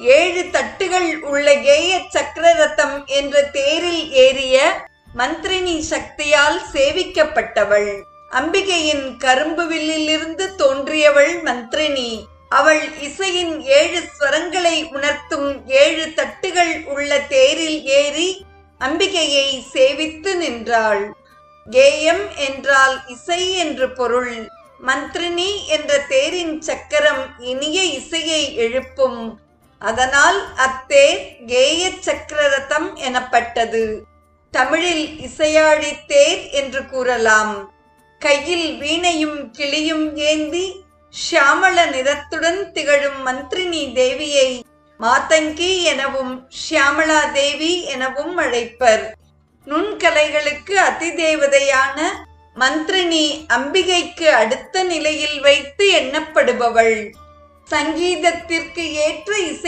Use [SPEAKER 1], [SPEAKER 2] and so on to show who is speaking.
[SPEAKER 1] ஏழு தட்டுகள் உள்ள ஏய சக்கரரதம் என்ற தேரில் ஏறிய மந்திரினி சக்தியால் சேவிக்கப்பட்டவள். அம்பிகையின் கரும்பு வில்லிலிருந்து தோன்றியவள் மந்திரினி அவள் இசையின் ஏழு ஸ்வரங்களை உணர்த்தும் ஏழு தட்டுகள் உள்ள தேரில் ஏறி அம்பிகையை சேவித்து நின்றாள். கேயம் என்றால் இசை என்று பொருள். மந்திரினி என்ற தேரின் சக்கரம் இனிய இசையை எழுப்பும். அதனால் அத்தேர் கேய சக்கரரதம் எனப்பட்டது. தமிழில் இசையாழி தேர் என்று கூறலாம். கையில் வீணையும் கிளியும் ஏந்தி ஷியாமள நிறத்துடன் திகழும் மந்திரினி தேவியை மாதங்கி எனவும் ஷியாமளா தேவி எனவும் அழைப்பர். நுண்கலைகளுக்கு அதிதேவதையான மந்திரினி அம்பிகைக்கு அடுத்த நிலையில் வைத்து எண்ணப்படுபவள். சங்கீதத்திற்கு ஏற்ற இசை